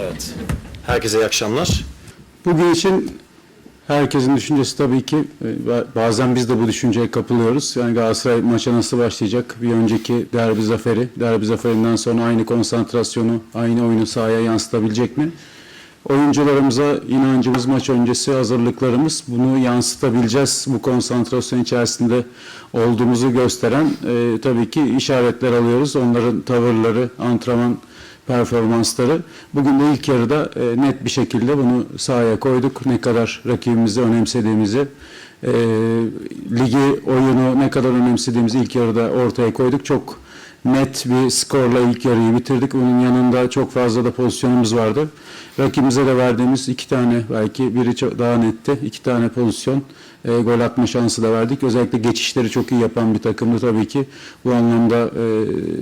Evet. Herkese iyi akşamlar. Bugün için herkesin düşüncesi tabii ki e, ba- bazen biz de bu düşünceye kapılıyoruz. Yani Galatasaray maça nasıl başlayacak? Bir önceki derbi zaferi, derbi zaferinden sonra aynı konsantrasyonu, aynı oyunu sahaya yansıtabilecek mi? Oyuncularımıza inancımız, maç öncesi hazırlıklarımız bunu yansıtabileceğiz. Bu konsantrasyon içerisinde olduğumuzu gösteren e, tabii ki işaretler alıyoruz. Onların tavırları, antrenman performansları. Bugün de ilk yarıda e, net bir şekilde bunu sahaya koyduk. Ne kadar rakibimizi önemsediğimizi, e, ligi, oyunu ne kadar önemsediğimizi ilk yarıda ortaya koyduk. Çok net bir skorla ilk yarıyı bitirdik. Bunun yanında çok fazla da pozisyonumuz vardı. Rakibimize de verdiğimiz iki tane belki biri daha netti. iki tane pozisyon e, gol atma şansı da verdik. Özellikle geçişleri çok iyi yapan bir takımdı tabii ki. Bu anlamda e,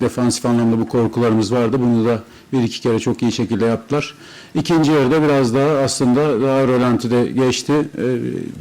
defansif anlamda bu korkularımız vardı. Bunu da bir iki kere çok iyi şekilde yaptılar. İkinci yarıda biraz daha aslında daha rölantide geçti. E,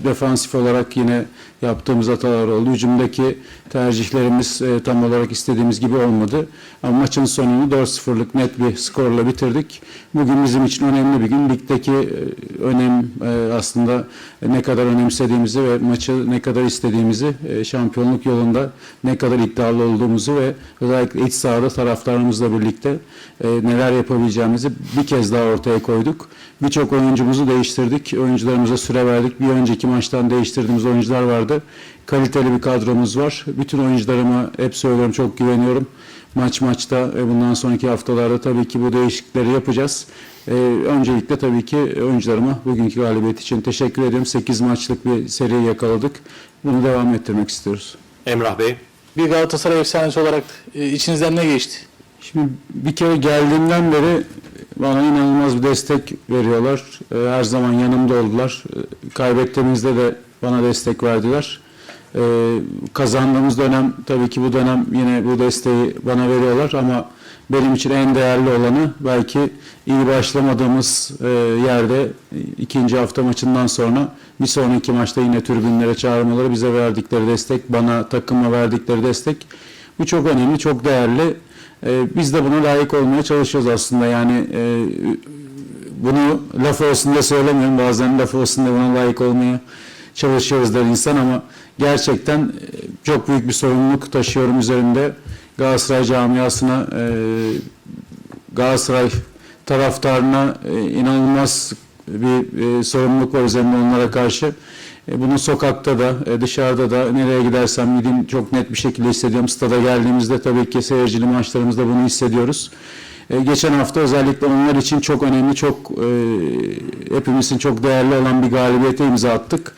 defansif olarak yine yaptığımız hatalar oldu. Hücumdaki tercihlerimiz e, tam olarak istediğimiz gibi olmadı. Ama maçın sonunu 4-0'lık net bir skorla bitirdik. Bugün bizim için önemli bir gün. Ligdeki e, önem e, aslında ne kadar önemsediğimizi ve maçı ne kadar istediğimizi, e, şampiyonluk yolunda ne kadar iddialı olduğumuzu ve özellikle iç sahada taraftarımızla birlikte e, neler yapabileceğimizi bir kez daha ortaya koyduk. Birçok oyuncumuzu değiştirdik. Oyuncularımıza süre verdik. Bir önceki maçtan değiştirdiğimiz oyuncular vardı. Kaliteli bir kadromuz var. Bütün oyuncularıma hep söylüyorum çok güveniyorum. Maç maçta e, bundan sonraki haftalarda tabii ki bu değişiklikleri yapacağız. E, öncelikle tabii ki oyuncularıma bugünkü galibiyet için teşekkür ediyorum. 8 maçlık bir seri yakaladık. Bunu devam ettirmek istiyoruz. Emrah Bey. Bir Galatasaray efsanesi olarak e, içinizden ne geçti? Şimdi bir kere geldiğimden beri bana inanılmaz bir destek veriyorlar. Ee, Her zaman yanımda oldular. Ee, Kaybettiğimizde de bana destek verdiler. Ee, Kazandığımız dönem tabii ki bu dönem yine bu desteği bana veriyorlar ama benim için en değerli olanı belki iyi başlamadığımız e, yerde e, ikinci hafta maçından sonra bir sonraki maçta yine tribünlere çağırmaları bize verdikleri destek, bana takıma verdikleri destek. Bu çok önemli, çok değerli. Ee, biz de buna layık olmaya çalışıyoruz aslında. Yani e, bunu laf olsun diye söylemiyorum. Bazen laf olsun diye buna layık olmaya çalışıyoruz der insan ama gerçekten e, çok büyük bir sorumluluk taşıyorum üzerimde. Galatasaray camiasına, e, Galatasaray taraftarına e, inanılmaz bir e, sorumluluk var üzerimde onlara karşı. Bunu sokakta da, dışarıda da, nereye gidersem gideyim çok net bir şekilde hissediyorum. Stada geldiğimizde tabii ki seyircili maçlarımızda bunu hissediyoruz. Geçen hafta özellikle onlar için çok önemli, çok e, hepimizin çok değerli olan bir galibiyete imza attık.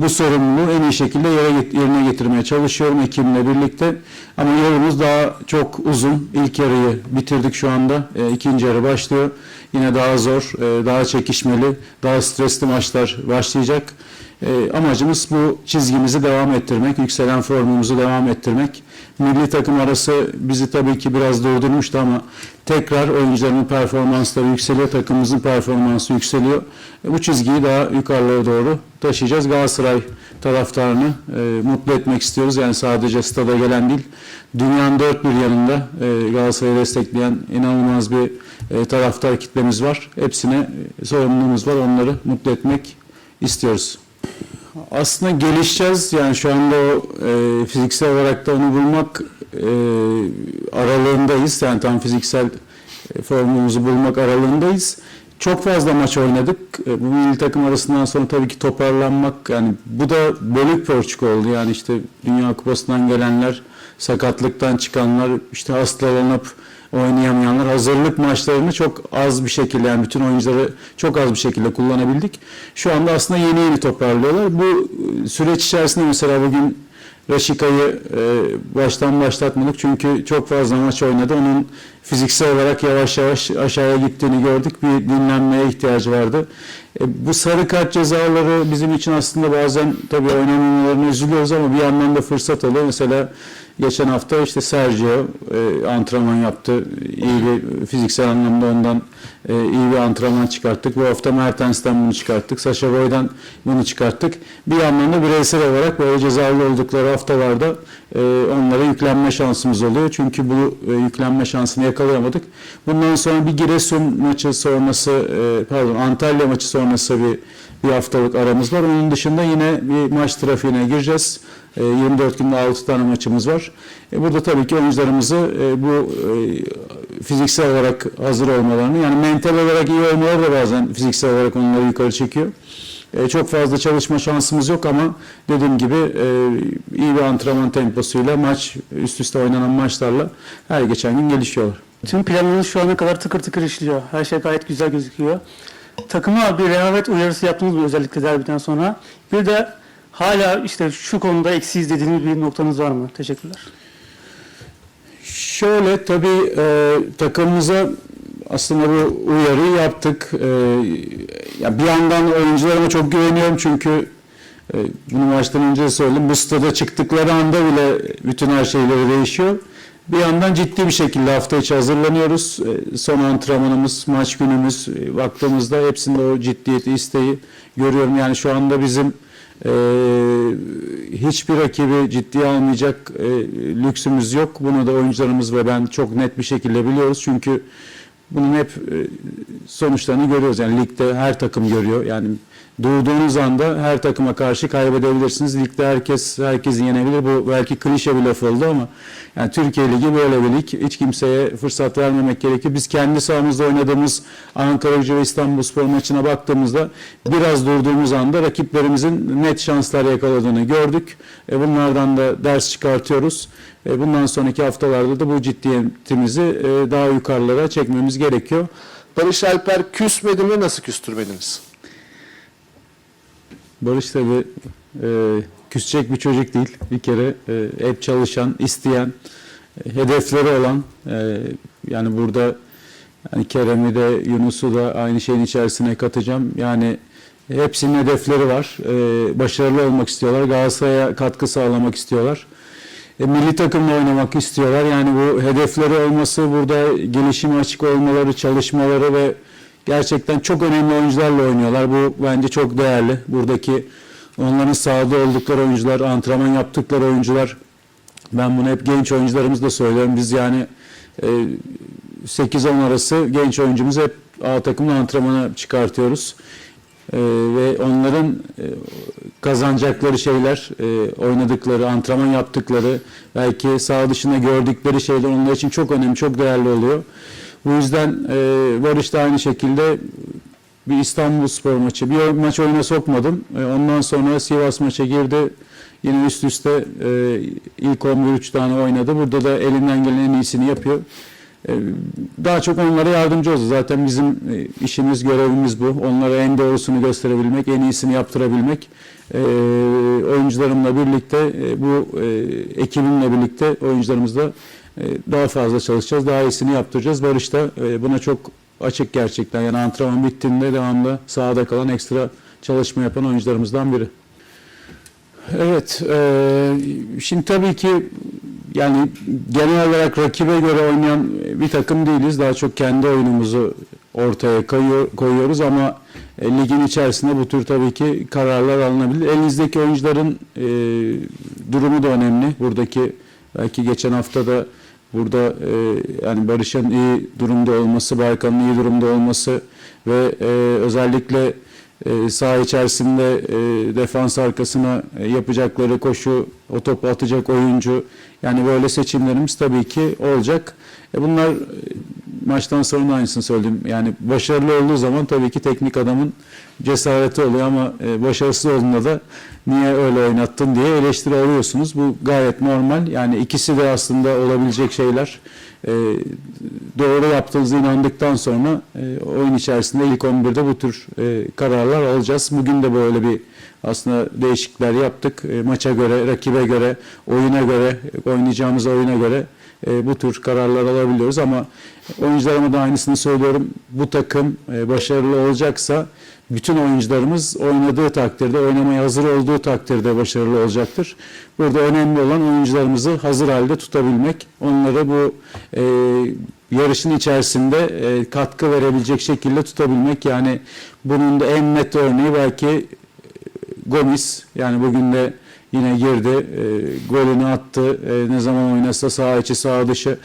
Bu sorumluluğu en iyi şekilde yerine getirmeye çalışıyorum ekibimle birlikte. Ama yolumuz daha çok uzun. İlk yarıyı bitirdik şu anda. E, ikinci yarı başlıyor. Yine daha zor, e, daha çekişmeli, daha stresli maçlar başlayacak. E, amacımız bu çizgimizi devam ettirmek, yükselen formumuzu devam ettirmek. Milli takım arası bizi tabii ki biraz durdurmuştu ama tekrar oyuncuların performansları yükseliyor, takımımızın performansı yükseliyor. E, bu çizgiyi daha yukarılara doğru taşıyacağız. Galatasaray taraftarını e, mutlu etmek istiyoruz. Yani sadece stada gelen değil, dünyanın dört bir yanında e, Galatasaray'ı destekleyen inanılmaz bir e, taraftar kitlemiz var. Hepsine sorumluluğumuz var. Onları mutlu etmek istiyoruz. Aslında gelişeceğiz. Yani şu anda o e, fiziksel olarak da onu bulmak e, aralığındayız. Yani tam fiziksel e, formumuzu bulmak aralığındayız. Çok fazla maç oynadık. E, bu milli takım arasından sonra tabii ki toparlanmak yani bu da bölük pörçük oldu. Yani işte Dünya Kupası'ndan gelenler, sakatlıktan çıkanlar, işte hastalanıp oynayamayanlar hazırlık maçlarını çok az bir şekilde yani bütün oyuncuları çok az bir şekilde kullanabildik. Şu anda aslında yeni yeni toparlıyorlar. Bu e, süreç içerisinde mesela bugün Raşika'yı e, baştan başlatmadık çünkü çok fazla maç oynadı. Onun fiziksel olarak yavaş yavaş aşağıya gittiğini gördük. Bir dinlenmeye ihtiyacı vardı. E, bu sarı kart cezaları bizim için aslında bazen tabii oynamamalarını üzülüyoruz ama bir yandan da fırsat oluyor. Mesela Geçen hafta işte Sergio e, antrenman yaptı. İyi bir fiziksel anlamda ondan e, iyi bir antrenman çıkarttık. Bu hafta Mertens'ten bunu çıkarttık. Sasha Boy'dan bunu çıkarttık. Bir yandan da bireysel olarak böyle cezalı oldukları haftalarda e, onlara yüklenme şansımız oluyor. Çünkü bu e, yüklenme şansını yakalayamadık. Bundan sonra bir Giresun maçı sonrası, e, pardon Antalya maçı sonrası bir bir haftalık aramız var. Onun dışında yine bir maç trafiğine gireceğiz. E, 24 günde 6 tane maçımız var. E, burada tabii ki oyuncularımızı e, bu e, fiziksel olarak hazır olmalarını yani mental olarak iyi olmaları da bazen fiziksel olarak onları yukarı çekiyor. E, çok fazla çalışma şansımız yok ama dediğim gibi e, iyi bir antrenman temposuyla maç üst üste oynanan maçlarla her geçen gün gelişiyorlar. Tüm planınız şu ana kadar tıkır tıkır işliyor. Her şey gayet güzel gözüküyor. Takıma bir rehavet uyarısı yaptınız mı özellikle derbiden sonra? Bir de hala işte şu konuda eksiyiz dediğiniz bir noktanız var mı? Teşekkürler. Şöyle tabii e, takımımıza aslında bu uyarıyı yaptık. E, ya bir yandan oyuncularıma çok güveniyorum çünkü e, bunu maçtan önce söyledim. Bu stada çıktıkları anda bile bütün her şeyleri değişiyor. Bir yandan ciddi bir şekilde hafta içi hazırlanıyoruz. E, son antrenmanımız, maç günümüz e, baktığımızda hepsinde o ciddiyeti, isteği görüyorum. Yani şu anda bizim e, hiçbir rakibi ciddiye almayacak e, lüksümüz yok. Bunu da oyuncularımız ve ben çok net bir şekilde biliyoruz. Çünkü bunun hep e, sonuçlarını görüyoruz. Yani ligde her takım görüyor. Yani doğduğunuz anda her takıma karşı kaybedebilirsiniz. Ligde herkes herkesi yenebilir. Bu belki klişe bir laf oldu ama yani Türkiye Ligi böyle bir lig. Hiç kimseye fırsat vermemek gerekiyor. Biz kendi sahamızda oynadığımız Ankara Gücü ve İstanbulspor maçına baktığımızda biraz durduğumuz anda rakiplerimizin net şanslar yakaladığını gördük. E, bunlardan da ders çıkartıyoruz. E, bundan sonraki haftalarda da bu ciddiyetimizi e, daha yukarılara çekmemiz gerekiyor. Barış Alper küsmedi mi? Nasıl küstürmediniz? Barış tabi e, küsecek bir çocuk değil. Bir kere e, hep çalışan, isteyen, e, hedefleri olan e, yani burada yani Kerem'i de Yunus'u da aynı şeyin içerisine katacağım. Yani hepsinin hedefleri var. E, başarılı olmak istiyorlar. Galatasaray'a katkı sağlamak istiyorlar. E, milli takımla oynamak istiyorlar. Yani bu hedefleri olması, burada gelişime açık olmaları, çalışmaları ve gerçekten çok önemli oyuncularla oynuyorlar. Bu bence çok değerli. Buradaki onların sahada oldukları oyuncular, antrenman yaptıkları oyuncular. Ben bunu hep genç oyuncularımız da söylüyorum. Biz yani e, 8-10 arası genç oyuncumuzu hep A takımla antrenmana çıkartıyoruz. E, ve onların e, kazanacakları şeyler, e, oynadıkları, antrenman yaptıkları, belki saha dışında gördükleri şeyler onlar için çok önemli, çok değerli oluyor. Bu yüzden e, Barış da aynı şekilde bir İstanbul Spor maçı, bir maç oyuna sokmadım. E, ondan sonra Sivas maça girdi. Yine üst üste e, ilk 11 3 tane oynadı. Burada da elinden gelen en iyisini yapıyor. E, daha çok onlara yardımcı oldu. Zaten bizim işimiz, görevimiz bu. Onlara en doğrusunu gösterebilmek, en iyisini yaptırabilmek. E, oyuncularımla birlikte, bu e, ekibimle birlikte oyuncularımızla daha fazla çalışacağız, daha iyisini yaptıracağız. Barış da buna çok açık gerçekten. Yani antrenman bittiğinde devamlı sahada kalan ekstra çalışma yapan oyuncularımızdan biri. Evet, e, şimdi tabii ki yani genel olarak rakibe göre oynayan bir takım değiliz. Daha çok kendi oyunumuzu ortaya koyuyor, koyuyoruz ama e, ligin içerisinde bu tür tabii ki kararlar alınabilir. Elinizdeki oyuncuların e, durumu da önemli. Buradaki belki geçen hafta da burada e, yani Barış'ın iyi durumda olması, Baykan'ın iyi durumda olması ve e, özellikle e, saha içerisinde e, defans arkasına e, yapacakları koşu, o topu atacak oyuncu yani böyle seçimlerimiz tabii ki olacak. E, bunlar e, maçtan sonra aynısını söyledim. Yani başarılı olduğu zaman tabii ki teknik adamın cesareti oluyor ama e, başarısız olduğunda da niye öyle oynattın diye eleştiri alıyorsunuz. Bu gayet normal. Yani ikisi de aslında olabilecek şeyler. E, doğru yaptığınızı inandıktan sonra e, oyun içerisinde ilk 11'de bu tür e, kararlar alacağız. Bugün de böyle bir aslında değişiklikler yaptık. E, maça göre, rakibe göre, oyuna göre, oynayacağımız oyuna göre e, bu tür kararlar alabiliyoruz ama oyuncularıma da aynısını söylüyorum. Bu takım e, başarılı olacaksa bütün oyuncularımız oynadığı takdirde, oynamaya hazır olduğu takdirde başarılı olacaktır. Burada önemli olan oyuncularımızı hazır halde tutabilmek. Onları bu e, yarışın içerisinde e, katkı verebilecek şekilde tutabilmek. Yani bunun da en net örneği belki e, Gomis. Yani bugün de yine girdi. E, golünü attı. E, ne zaman oynasa sağ içi sağ dışı.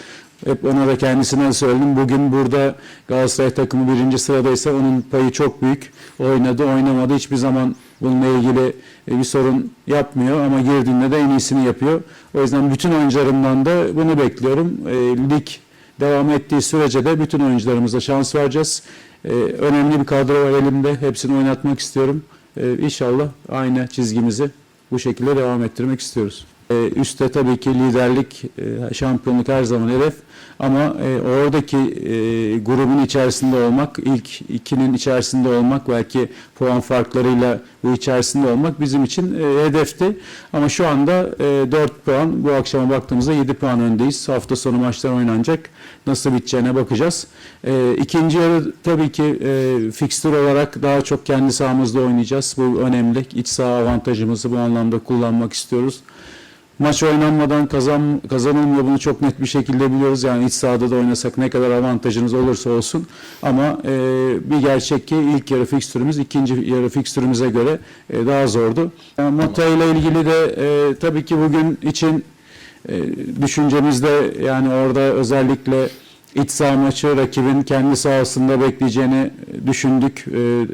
Hep ona da kendisine söyledim. Bugün burada Galatasaray takımı birinci sıradaysa onun payı çok büyük. Oynadı, oynamadı. Hiçbir zaman bununla ilgili e, bir sorun yapmıyor ama girdiğinde de en iyisini yapıyor. O yüzden bütün oyuncularımdan da bunu bekliyorum. E, lig devam ettiği sürece de bütün oyuncularımıza şans vereceğiz. E, önemli bir kadro var elimde. Hepsini oynatmak istiyorum. İnşallah aynı çizgimizi bu şekilde devam ettirmek istiyoruz. E, üstte tabii ki liderlik, e, şampiyonluk her zaman hedef. Ama e, oradaki e, grubun içerisinde olmak, ilk ikinin içerisinde olmak, belki puan farklarıyla bu içerisinde olmak bizim için e, hedefti. Ama şu anda e, 4 puan, bu akşama baktığımızda 7 puan öndeyiz. Hafta sonu maçlar oynanacak. Nasıl biteceğine bakacağız. E, ikinci yarı tabii ki e, fikstür olarak daha çok kendi sahamızda oynayacağız. Bu önemli. İç saha avantajımızı bu anlamda kullanmak istiyoruz. Maç oynanmadan kazan, kazanılmıyor bunu çok net bir şekilde biliyoruz. Yani iç sahada da oynasak ne kadar avantajınız olursa olsun. Ama e, bir gerçek ki ilk yarı fikstürümüz ikinci yarı fikstürümüze göre e, daha zordu. Yani Mata ile ilgili de e, tabii ki bugün için e, düşüncemizde yani orada özellikle iç saha maçı rakibin kendi sahasında bekleyeceğini düşündük. E,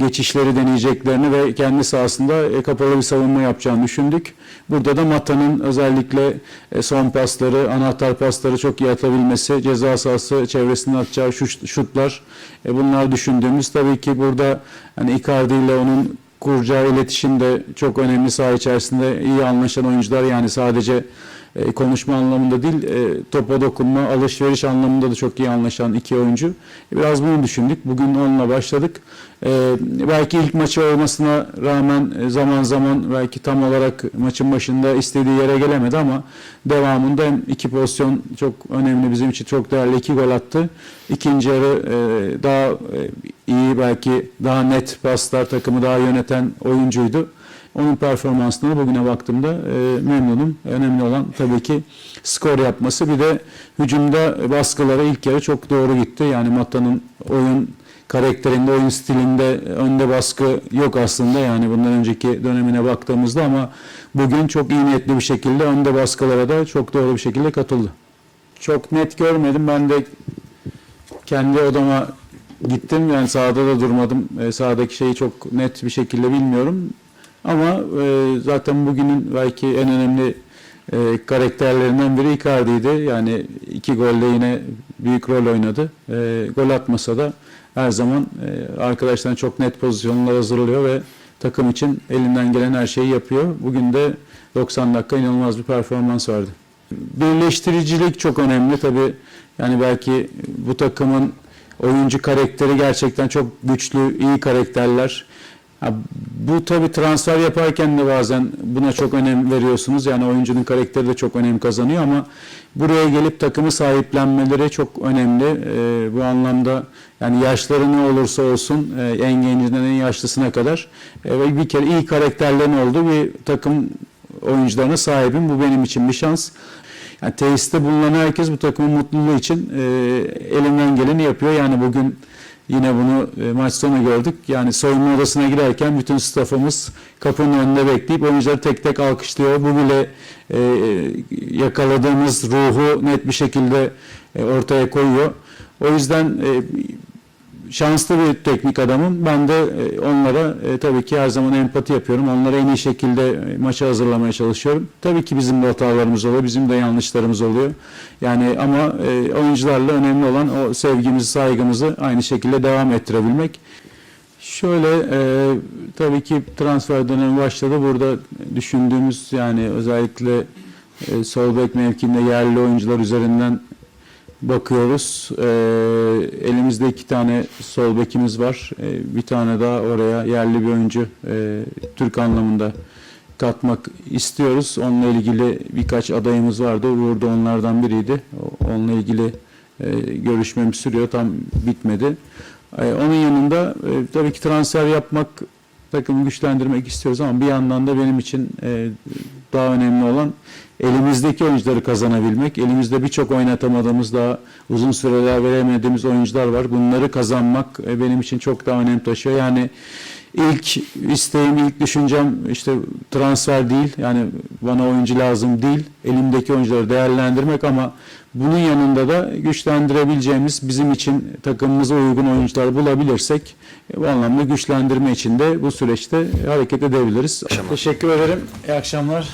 geçişleri deneyeceklerini ve kendi sahasında e, kapalı bir savunma yapacağını düşündük. Burada da Mata'nın özellikle e, son pasları, anahtar pasları çok iyi atabilmesi, ceza sahası çevresinde atacağı şut- şutlar e, bunlar düşündüğümüz. Tabii ki burada hani Icardi ile onun kuracağı iletişim de çok önemli saha içerisinde iyi anlaşan oyuncular yani sadece e, konuşma anlamında değil, e, topa dokunma, alışveriş anlamında da çok iyi anlaşan iki oyuncu. E, Biraz bunu düşündük. Bugün onunla başladık. Belki ilk maçı olmasına rağmen zaman zaman belki tam olarak maçın başında istediği yere gelemedi ama devamında hem iki pozisyon çok önemli bizim için çok değerli iki gol attı. İkinci yarı daha iyi belki daha net paslar takımı daha yöneten oyuncuydu. Onun performansına bugüne baktığımda e, memnunum. Önemli olan tabii ki skor yapması. Bir de hücumda baskıları ilk yarı çok doğru gitti. Yani Mata'nın oyun karakterinde, oyun stilinde önde baskı yok aslında. Yani bundan önceki dönemine baktığımızda ama bugün çok iyi niyetli bir şekilde önde baskılara da çok doğru bir şekilde katıldı. Çok net görmedim. Ben de kendi odama gittim. Yani sahada da durmadım. E, sahadaki şeyi çok net bir şekilde bilmiyorum. Ama e, zaten bugünün belki en önemli e, karakterlerinden biri Icardi'ydi. Yani iki golle yine büyük rol oynadı. E, gol atmasa da her zaman e, arkadaşlarına çok net pozisyonlar hazırlıyor ve takım için elinden gelen her şeyi yapıyor. Bugün de 90 dakika inanılmaz bir performans vardı. Birleştiricilik çok önemli tabii. Yani belki bu takımın oyuncu karakteri gerçekten çok güçlü, iyi karakterler. Ha, bu tabii transfer yaparken de bazen buna çok önem veriyorsunuz. Yani oyuncunun karakteri de çok önem kazanıyor ama buraya gelip takımı sahiplenmeleri çok önemli. Ee, bu anlamda yani yaşları ne olursa olsun e, en gencinden en yaşlısına kadar e, ve bir kere iyi karakterlerin olduğu bir takım oyuncularına sahibim. Bu benim için bir şans. Yani tesiste bulunan herkes bu takımın mutluluğu için e, elinden geleni yapıyor. Yani bugün yine bunu e, maç sonu gördük. Yani soyunma odasına girerken bütün stafımız kapının önünde bekleyip oyuncuları tek tek alkışlıyor. Bu bile e, yakaladığımız ruhu net bir şekilde e, ortaya koyuyor. O yüzden e, şanslı bir teknik adamım. Ben de e, onlara e, tabii ki her zaman empati yapıyorum. Onlara en iyi şekilde e, maça hazırlamaya çalışıyorum. Tabii ki bizim de hatalarımız oluyor, bizim de yanlışlarımız oluyor. Yani ama e, oyuncularla önemli olan o sevgimizi, saygımızı aynı şekilde devam ettirebilmek. Şöyle e, tabii ki transfer dönemi başladı. Burada düşündüğümüz yani özellikle e, sol bek mevkinde yerli oyuncular üzerinden bakıyoruz. Ee, elimizde iki tane sol bekimiz var. Ee, bir tane daha oraya yerli bir oyuncu e, Türk anlamında katmak istiyoruz. Onunla ilgili birkaç adayımız vardı. Uğur da onlardan biriydi. Onunla ilgili e, görüşmemiz sürüyor. Tam bitmedi. E, onun yanında e, tabii ki transfer yapmak, takımı güçlendirmek istiyoruz ama bir yandan da benim için e, daha önemli olan elimizdeki oyuncuları kazanabilmek. Elimizde birçok oynatamadığımız daha uzun süreler veremediğimiz oyuncular var. Bunları kazanmak e, benim için çok daha önem taşıyor. Yani ilk isteğim, ilk düşüncem işte transfer değil. Yani bana oyuncu lazım değil. Elimdeki oyuncuları değerlendirmek ama bunun yanında da güçlendirebileceğimiz bizim için takımımıza uygun oyuncular bulabilirsek e, bu anlamda güçlendirme için de bu süreçte hareket edebiliriz. Teşekkür ederim. İyi akşamlar.